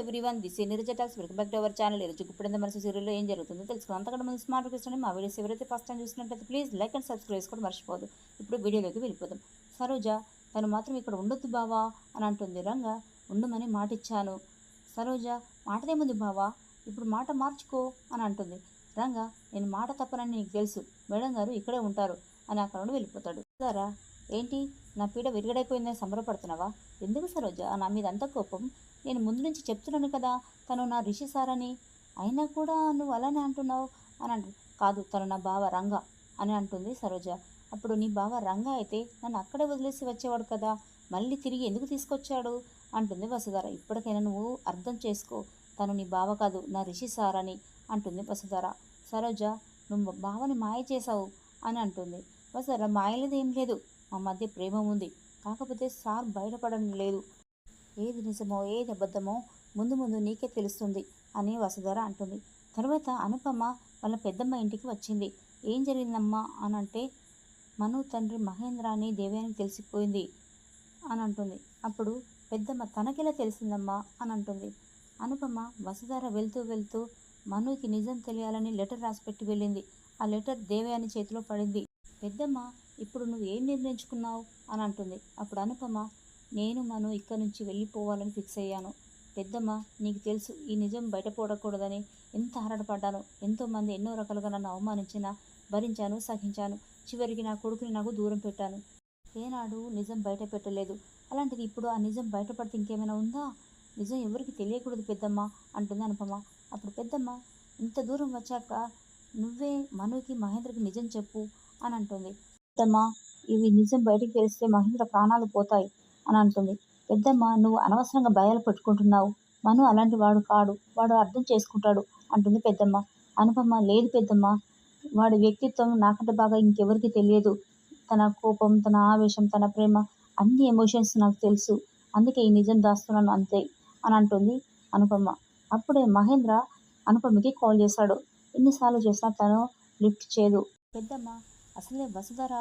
Everyone this Neeraja welcome back to our channel ఈరోజు గుప్పెడంత మనసు సీరియల్లో ఏం జరుగుతుందో తెలుసుకుందాం. అంతకంటే ముందు స్మార్ట్ రిక్వెస్ట్ మా వీడియోస్ ఎవరైతే ఫస్ట్ టైం చూసినట్లయితే ప్లీజ్ లైక్ అండ్ సబ్స్క్రైబ్ చేసుకోవడం మర్చిపోదు ఇప్పుడు వీడియోలోకి వెళ్ళిపోదాం. సరోజ తను మాత్రం ఇక్కడ ఉండొద్దు బావా అని అంటుంది రంగా. ఉండమని మాట ఇచ్చాను సరోజ మాటదేముంది బావా? ఇప్పుడు మాట మార్చుకో అని అంటుంది. రంగా నేను మాట తప్పనని నీకు తెలుసు. మేడం గారు ఇక్కడే ఉంటారు అని అక్కడ నుండి వెళ్ళిపోతాడు. సారా ఏంటి? నా పీడ విరిగడైపోయిందని సంబరపడుతున్నావా? ఎందుకు సరోజ? నా మీద అంత కోపం? నేను ముందు నుంచి చెప్తున్నాను కదా తను నా రిషి సార్ అని అయినా కూడా నువ్వు అలానే అంటున్నావు? అని అంటు కాదు తను నా బావ రంగ అని అంటుంది సరోజ. అప్పుడు నీ బావ రంగ అయితే నన్ను అక్కడే వదిలేసి వచ్చేవాడు కదా మళ్ళీ తిరిగి ఎందుకు తీసుకొచ్చాడు? అంటుంది వసుధార. ఇప్పటికైనా నువ్వు అర్థం చేసుకో తను నీ బావ కాదు నా రిషి సార్ అని అంటుంది వసుధార. సరోజ నువ్వు బావని మాయ చేశావు అని అంటుంది. వసుధార మాయలేదు ఏం లేదు. మా మధ్య ప్రేమ ఉంది. కాకపోతే సార్ బయటపడడం లేదు. ఏది నిజమో ఏది అబద్ధమో ముందు ముందు నీకే తెలుస్తుంది అని వసుధర అంటుంది. తర్వాత అనుపమ వాళ్ళ పెద్దమ్మ ఇంటికి వచ్చింది. ఏం జరిగిందమ్మా అని అంటే మను తండ్రి మహేంద్ర అని దేవ్యానికి తెలిసిపోయింది అని అంటుంది అప్పుడు పెద్దమ్మ తనకెలా తెలిసిందమ్మా అని అంటుంది అనుపమ వసుధర వెళ్తూ వెళ్తూ మనుకి నిజం తెలియాలని లెటర్ రాసిపెట్టి వెళ్ళింది. ఆ లెటర్ దేవయాని చేతిలో పడింది. పెద్దమ్మ ఇప్పుడు నువ్వు ఏం నిర్ణయించుకున్నావు? అని అంటుంది. అప్పుడు అనుపమ నేను మను ఇక్కడి నుంచి వెళ్ళిపోవాలని ఫిక్స్ అయ్యాను. పెద్దమ్మ నీకు తెలుసు ఈ నిజం బయటపడకూడదని ఎంత ఆరాటపడ్డాను. ఎంతోమంది ఎన్నో రకాలుగా నన్ను అవమానించినా భరించాను సహించాను. చివరికి నా కొడుకుని నాకు దూరం పెట్టాను. ఏనాడు నిజం బయట పెట్టలేదు అలాంటిది ఇప్పుడు ఆ నిజం బయటపడితే ఇంకేమైనా ఉందా? నిజం ఎవరికి తెలియకూడదు పెద్దమ్మ అంటుంది అనుపమ. అప్పుడు పెద్దమ్మ ఇంత దూరం వచ్చాక నువ్వే మనుకి మహేంద్రకి నిజం చెప్పు అని అంటుంది. పెద్దమ్మ ఇవి నిజం బయటికి తెలిస్తే మహేంద్ర ప్రాణాలు పోతాయి. అని అంటుంది. పెద్దమ్మ నువ్వు అనవసరంగా భయాలు పెట్టుకుంటున్నావు. మను అలాంటి వాడు కాడు. వాడు అర్థం చేసుకుంటాడు అంటుంది పెద్దమ్మ. అనుపమ్మ లేదు పెద్దమ్మ. వాడి వ్యక్తిత్వం నాకంటే బాగా ఇంకెవరికి తెలియదు. తన కోపం తన ఆవేశం తన ప్రేమ అన్ని ఎమోషన్స్ నాకు తెలుసు. అందుకే ఈ నిజం దాస్తున్నాను అంతే అని అంటుంది అనుపమ్మ అప్పుడే మహేంద్ర అనుపమకి కాల్ చేశాడు. ఎన్నిసార్లు చేసినా తను లిఫ్ట్ చేయదు. పెద్దమ్మ అసలే వసుధర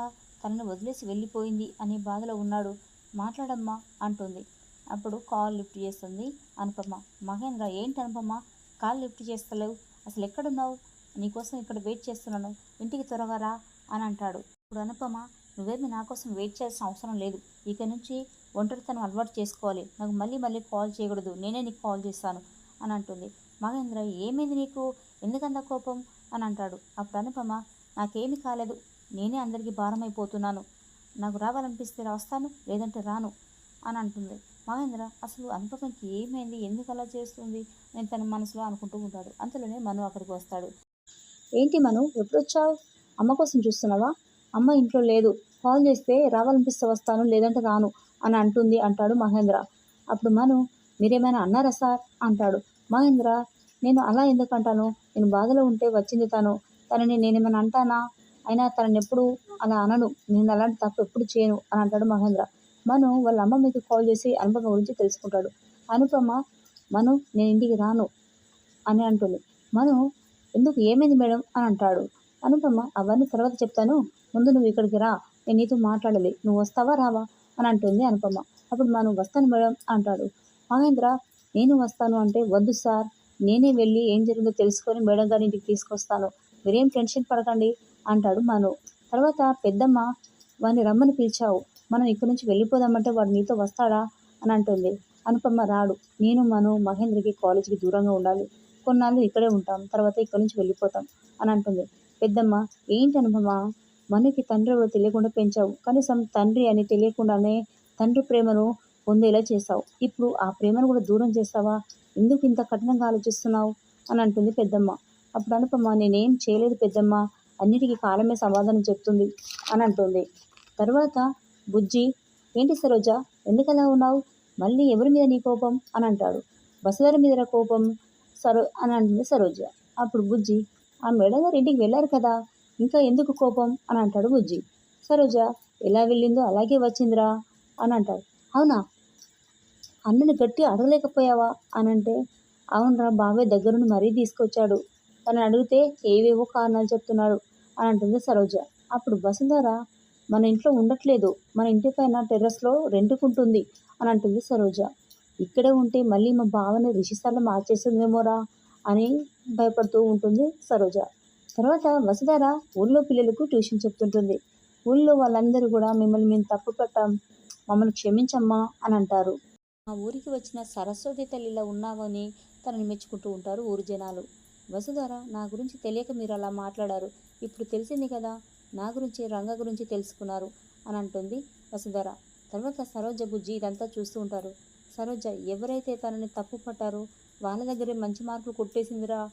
తనని వదిలేసి వెళ్ళిపోయింది అనే బాధలో ఉన్నాడు మాట్లాడమ్మా అంటుంది. అప్పుడు కాల్ లిఫ్ట్ చేస్తుంది అనుపమ. మహేంద్ర ఏంటి అనుపమ? Call lift చేస్తలేవు. అసలు ఎక్కడున్నావు? నీకోసం ఇక్కడ వెయిట్ చేస్తున్నాను. ఇంటికి త్వరగా రా అని అంటాడు. ఇప్పుడు అనుపమ నువ్వేమి నా కోసం వెయిట్ చేయాల్సిన అవసరం లేదు. ఇక నుంచి ఒంటరితనం అలవాటు చేసుకోవాలి. నాకు మళ్ళీ మళ్ళీ కాల్ చేయకూడదు. నేనే నీకు కాల్ చేస్తాను అని అంటుంది. మహేంద్ర ఏమైంది నీకు? ఎందుకంత కోపం? అని అంటాడు. అప్పుడు అనుపమ నాకేమి కాలేదు. నేనే అందరికీ భారం అయిపోతున్నాను నాకు రావాలనిపిస్తే వస్తాను లేదంటే రాను అని అంటుంది. మహేంద్ర అసలు అనుపమకి ఏమైంది? ఎందుకు అలా చేస్తుంది? నేను తన మనసులో అనుకుంటూ ఉంటాడు. అంతలోనే మను అక్కడికి వస్తాడు. ఏంటి మను ఎప్పుడు వచ్చావు అమ్మ కోసం చూస్తున్నావా? అమ్మ ఇంట్లో లేదు. కాల్ చేస్తే రావాలనిపిస్తే వస్తాను లేదంటే రాను అని అంటుంది అంటాడు మహేంద్ర. అప్పుడు మను మీరేమైనా అన్నారా సార్? అంటాడు. మహేంద్ర నేను అలా ఎందుకు అంటాను? నేను బాధలో ఉంటే వచ్చింది తను. తనని నేనేమైనా అంటానా? అయినా తనని ఎప్పుడు అలా అనను. నేను అలాంటి తప్పు ఎప్పుడు చేయను అని అంటాడు మహేంద్ర. మను వాళ్ళ అమ్మ మీకు కాల్ చేసి అనుపమ గురించి తెలుసుకుంటాడు. అనుపమ మను నేను ఇంటికి రాను అని అంటుంది. మను ఎందుకు? ఏమైంది మేడం? అని అంటాడు. అనుపమ అవన్నీ తర్వాత చెప్తాను. ముందు నువ్వు ఇక్కడికి రా. నేను నీతో మాట్లాడాలి. నువ్వు వస్తావా రావా? అని అంటుంది అనుపమ. అప్పుడు మనం వస్తాను మేడం అంటాడు. మహేంద్ర నేను వస్తాను అంటే వద్దు సార్. నేనే వెళ్ళి ఏం జరిగిందో తెలుసుకొని మేడం గారి ఇంటికి తీసుకొస్తాను. మీరేం టెన్షన్ పడకండి అంటాడు మను. తర్వాత పెద్దమ్మ వాడిని రమ్మని పిలిచావు. మనం ఇక్కడి నుంచి వెళ్ళిపోదామంటే వాడు నీతో వస్తాడా? అని అంటుంది. అనుపమ రాడు. నేను మను మహేంద్రకి కాలేజీకి దూరంగా ఉండాలి. కొన్నాళ్ళు ఇక్కడే ఉంటాం. తర్వాత ఇక్కడి నుంచి వెళ్ళిపోతాం. అని అంటుంది. పెద్దమ్మ ఏంటి అనుపమ? మనకి తండ్రి ఎవరో తెలియకుండా పెంచావు. కనీసం తండ్రి అని తెలియకుండానే తండ్రి ప్రేమను పొందేలా చేశావు. ఇప్పుడు ఆ ప్రేమను కూడా దూరం చేస్తావా? ఎందుకు ఇంత కఠినంగా ఆలోచిస్తున్నావు? అని అంటుంది పెద్దమ్మ. అప్పుడు అనుపమ నేనేం చేయలేదు పెద్దమ్మ. అన్నిటికీ కాలమే సమాధానం చెప్తుంది అని అంటుంది. తర్వాత బుజ్జి ఏంటి సరోజ ఎందుకలా ఉన్నావు? మళ్ళీ ఎవరి మీద నీ కోపం? అని అంటాడు. వసుధర మీద కోపం? సరో అని అంటుంది సరోజ. అప్పుడు బుజ్జి ఆ మేడగారు ఇంటికి వెళ్ళారు కదా ఇంకా ఎందుకు కోపం? అని అంటాడు బుజ్జి. సరోజ ఎలా వెళ్ళిందో అలాగే వచ్చిందిరా అని అంటాడు. అవునా? అన్నని గట్టి అడగలేకపోయావా? అని అంటే అవునరా బావే దగ్గరుండి మరీ తీసుకొచ్చాడు. తనని అడిగితే ఏవేవో కారణాలు చెప్తున్నాడు అని అంటుంది సరోజ. అప్పుడు వసుంధర మన ఇంట్లో ఉండట్లేదు. మన ఇంటి పైన టెర్రస్లో రెంటుకుంటుంది అని అంటుంది సరోజ. ఇక్కడే ఉంటే మళ్ళీ మా బావని రిషిసార్లు మార్చేస్తుందేమోరా అని భయపడుతూ ఉంటుంది సరోజ. తర్వాత వసుధార ఊళ్ళో పిల్లలకు ట్యూషన్ చెప్తుంటుంది. ఊళ్ళో వాళ్ళందరూ కూడా మిమ్మల్ని మేము తప్పు పట్టాం. మమ్మల్ని క్షమించమ్మా అని అంటారు. మా ఊరికి వచ్చిన సరస్వతి తల్లిలా ఉన్నావని తనని మెచ్చుకుంటూ ఉంటారు ఊరు జనాలు. వసుధార నా గురించి తెలియక మీరు అలా మాట్లాడారు. ఇప్పుడు తెలిసింది కదా నా గురించి రంగ గురించి తెలుసుకున్నారు అని అంటుంది వసుధార. తర్వాత సరోజ బుజ్జి ఇదంతా చూస్తూ ఉంటారు. సరోజ ఎవరైతే తనని తప్పు పట్టారో వాళ్ళ దగ్గరే మంచి మార్కులు కొట్టేసిందిరా.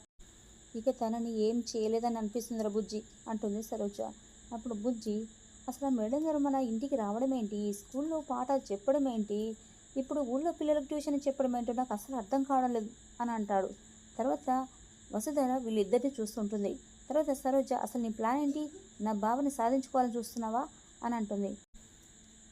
ఇక తనని ఏం చేయలేదని అనిపిస్తుందిరా బుజ్జి అంటుంది సరోజ. అప్పుడు బుజ్జి అసలు మేడం గారు మన ఇంటికి రావడం ఏంటి? స్కూల్లో పాఠాలు చెప్పడం ఏంటి? ఇప్పుడు ఊళ్ళో పిల్లలకు ట్యూషన్ చెప్పడం ఏంటో నాకు అసలు అర్థం కావడం లేదు అని అంటాడు. తర్వాత వసుధర వీళ్ళిద్దరిని చూస్తుంటుంది. తర్వాత సరోజ అసలు నీ ప్లాన్ ఏంటి? నా బావని సాధించుకోవాలని చూస్తున్నావా? అని అంటుంది.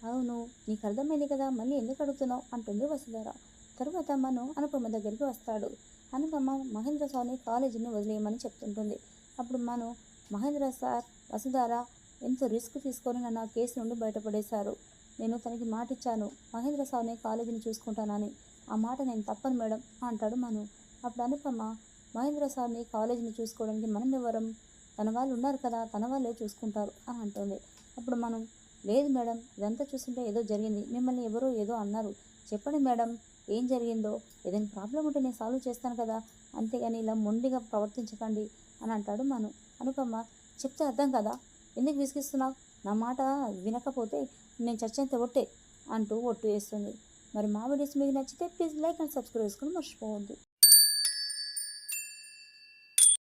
అవును నీకు అర్థమైంది కదా మళ్ళీ ఎందుకు అడుగుతున్నావు? అంటుంది వసుధర తర్వాత మను అనుపమ దగ్గరికి వస్తాడు. అనుపమ మహేంద్ర సార్ని కాలేజీని వదిలేయమని చెప్తుంటుంది. అప్పుడు మను మహేంద్ర సార్ వసుధార ఎంతో రిస్క్ తీసుకొని నన్ను ఆ కేసు నుండి బయటపడేశారు. నేను తనకి మాట ఇచ్చాను మహేంద్ర సార్ని కాలేజీని చూసుకుంటానని. ఆ మాట నేను తప్పను మేడం అంటాడు మను. అప్పుడు అనుపమ మహేంద్ర సార్ని కాలేజీని చూసుకోవడానికి మనం ఎవరం? తన వాళ్ళు ఉన్నారు కదా తన వాళ్ళే చూసుకుంటారు అని అంటుంది. అప్పుడు మనం లేదు మేడం ఇదంతా చూస్తుంటే ఏదో జరిగింది. మిమ్మల్ని ఎవరో ఏదో అన్నారు. చెప్పండి మేడం ఏం జరిగిందో? ఏదైనా ప్రాబ్లం ఉంటే నేను సాల్వ్ చేస్తాను కదా అంతేగాని ఇలా మొండిగా ప్రవర్తించకండి అని అంటాడు మను. అనుపమ్మ చెప్తే అర్థం కదా? ఎందుకు విసిగిస్తున్నావు నా మాట వినకపోతే నేను చచ్చేంత ఒట్టే అంటూ ఒట్టు వేస్తుంది. మరి మా వీడియోస్ మీకు నచ్చితే ప్లీజ్ లైక్ అండ్ సబ్స్క్రైబ్ చేసుకుని మర్చిపోవద్దు.